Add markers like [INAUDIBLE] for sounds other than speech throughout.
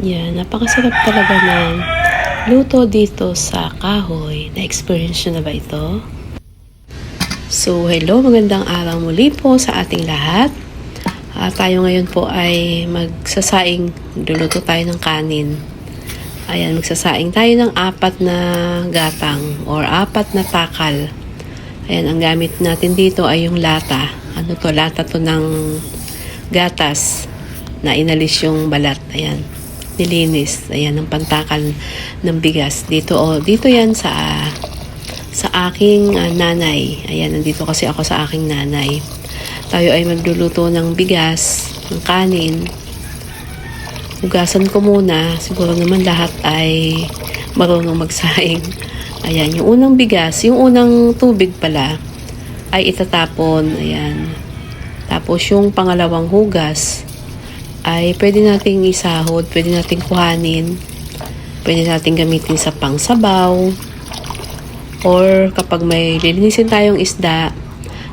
Yan, napakasarap talaga ng luto dito sa kahoy. Na-experience na ba ito? So, hello, magandang araw muli po sa ating lahat. Ah, tayo ngayon po ay magsasaing, luluto tayo ng kanin. Ayan, magsasaing tayo ng apat na gatang or apat na takal. Ayan, ang gamit natin dito ay yung lata. Ano to? Lata to ng gatas na inalis yung balat. Ayan, nilinis. Ayan, ang pantakal ng bigas. Dito, oh, dito yan sa sa aking ah, nanay. Ayan, nandito kasi ako sa aking nanay. Tayo ay magluluto ng bigas, ng kanin. Hugasan ko muna. Siguro naman lahat ay marunong magsaing. Ayan, yung unang bigas, yung unang tubig pala, ay itatapon. Ayan. Tapos yung pangalawang hugas, ay pwede nating isahod, pwede nating kuhanin, pwede nating gamitin sa pangsabaw, or kapag may lilinisin tayong isda,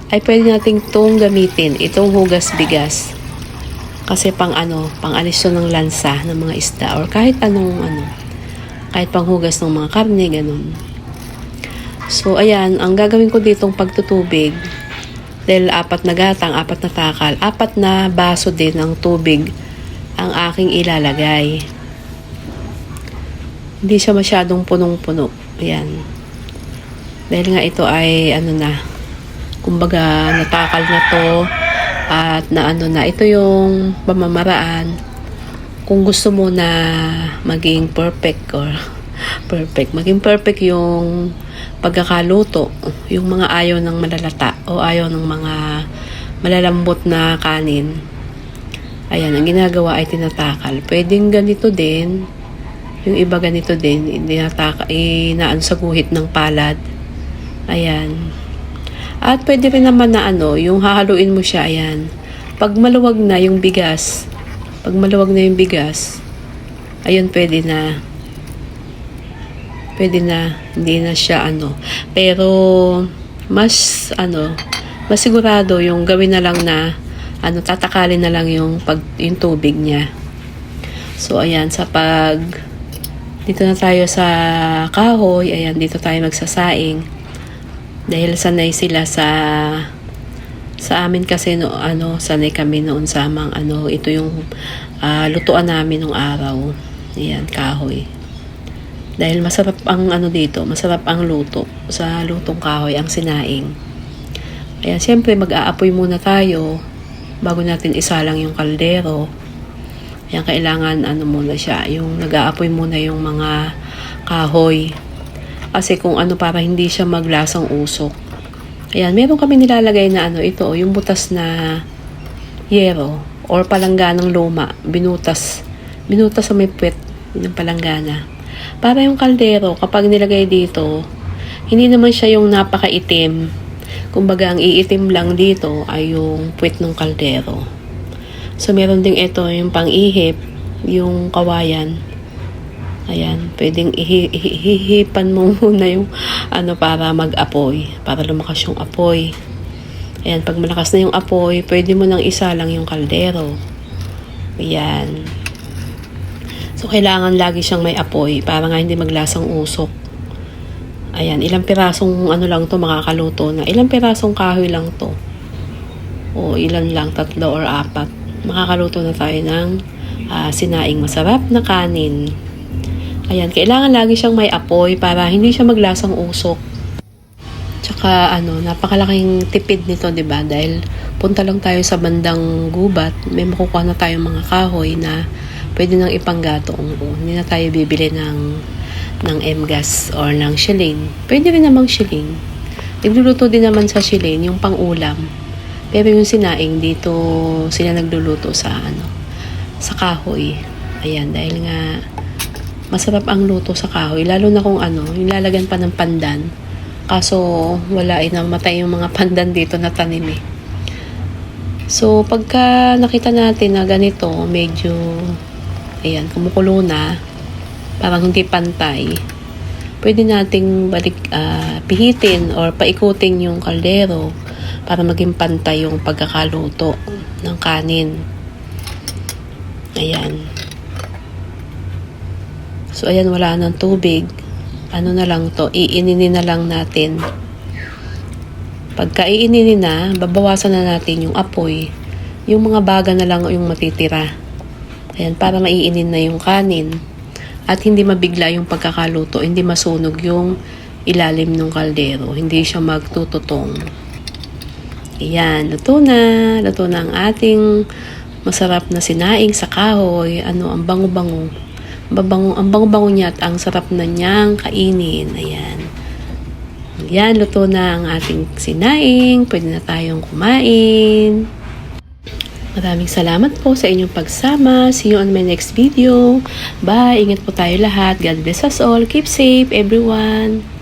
ay pwede nating itong gamitin, itong hugas bigas. Kasi pang ano, pang alis ng lansa ng mga isda or kahit anong ano, kahit pang hugas ng mga karne, ganun. So, ayan, ang gagawin ko ditong pagtutubig, dahil apat na gatang, apat na takal, apat na baso din ng tubig ang aking ilalagay. Hindi siya masyadong punong-puno. Ayan. Dahil nga ito ay ano na, kumbaga natakal na to at na ano na, ito yung pamamaraan kung gusto mo na maging perfect or perfect, maging perfect yung pagkakaluto, yung mga ayaw ng malalata o ayaw ng mga malalambot na kanin. Ayan, ang ginagawa ay tinatakal. Pwedeng ganito din, yung iba ganito din, tinataka, inaan sa guhit ng palad. Ayan. At pwede rin naman na ano, yung hahaluin mo siya, ayan. Pag maluwag na yung bigas, pag maluwag na yung bigas, ayun pwede na. Pwede na, hindi na siya ano. Pero, mas ano, mas sigurado yung gawin na lang na, ano, tatakalin na lang yung, pag, yung tubig niya. So, ayan, sa pag, dito na tayo sa kahoy, ayan, dito tayo magsasaing dahil sanay sila sa sa amin kasi no ano sanay kami noon sa mga ano ito yung ah, lutuan namin nung araw ayan kahoy dahil masarap ang ano dito masarap ang luto sa lutong kahoy ang sinaing ayan syempre mag-aapoy muna tayo bago natin isalang yung kaldero ayan kailangan ano muna siya yung nag-aapoy muna yung mga kahoy kasi kung ano para hindi siya maglasang usok. Ayan, meron kami nilalagay na ano ito, yung butas na yero or palangganang luma, binutas. Binutas sa may puwet, yung palanggana. Para yung kaldero, kapag nilagay dito, hindi naman siya yung napakaitim. Kumbaga, ang iitim lang dito ay yung puwet ng kaldero. So, meron ding ito, yung pang-ihip, yung kawayan. Ayan, pwedeng ihi- ihi- ihihipan mo [LAUGHS] muna yung ano para mag-apoy, para lumakas yung apoy. Ayan, pag malakas na yung apoy, pwede mo nang isa lang yung kaldero. Ayan. So, kailangan lagi siyang may apoy para nga hindi maglasang usok. Ayan, ilang pirasong ano lang to makakaluto na. Ilang pirasong kahoy lang to. O ilan lang, tatlo or apat. Makakaluto na tayo ng ah, sinaing masarap na kanin. Ayan, kailangan lagi siyang may apoy para hindi siya maglasang usok. Tsaka ano, napakalaking tipid nito, 'di ba? Dahil punta lang tayo sa bandang gubat, may makukuha na tayong mga kahoy na pwede nang ipanggatong. O, hindi na tayo bibili ng ng M-gas or ng shilling. Pwede rin namang shilling. Nagluluto din naman sa shilling yung pang-ulam. Pero yung sinaing dito sila nagluluto sa ano sa kahoy. Ayan, dahil nga masarap ang luto sa kahoy. Lalo na kung ano, yung lalagyan pa ng pandan. Kaso, wala eh, namatay yung mga [LAUGHS] pandan dito na tanim eh. So, pagka nakita natin na ganito, medyo, ayan, kumukulo na, parang hindi pantay, pwede nating balik, ah, pihitin or paikutin yung kaldero para maging pantay yung pagkakaluto ng kanin. Ayan. So, ayan, wala ng tubig. Ano na lang to, iininin na lang natin. Pagka iininin na, babawasan na natin yung apoy. Yung mga baga na lang yung matitira. Ayan, para maiinin na yung kanin. At hindi mabigla yung pagkakaluto, hindi masunog yung ilalim ng kaldero. Hindi siya magtututong. Ayan, luto na. Luto na ang ating masarap na sinaing sa kahoy. Ano, ang bango-bango. Babango, ang bango-bango niya at ang sarap na niyang kainin. Ayan. Ayan, luto na ang ating sinaing. Pwede na tayong kumain. Maraming salamat po sa inyong pagsama. See you on my next video. Bye! Ingat po tayo lahat. God bless us all. Keep safe, everyone.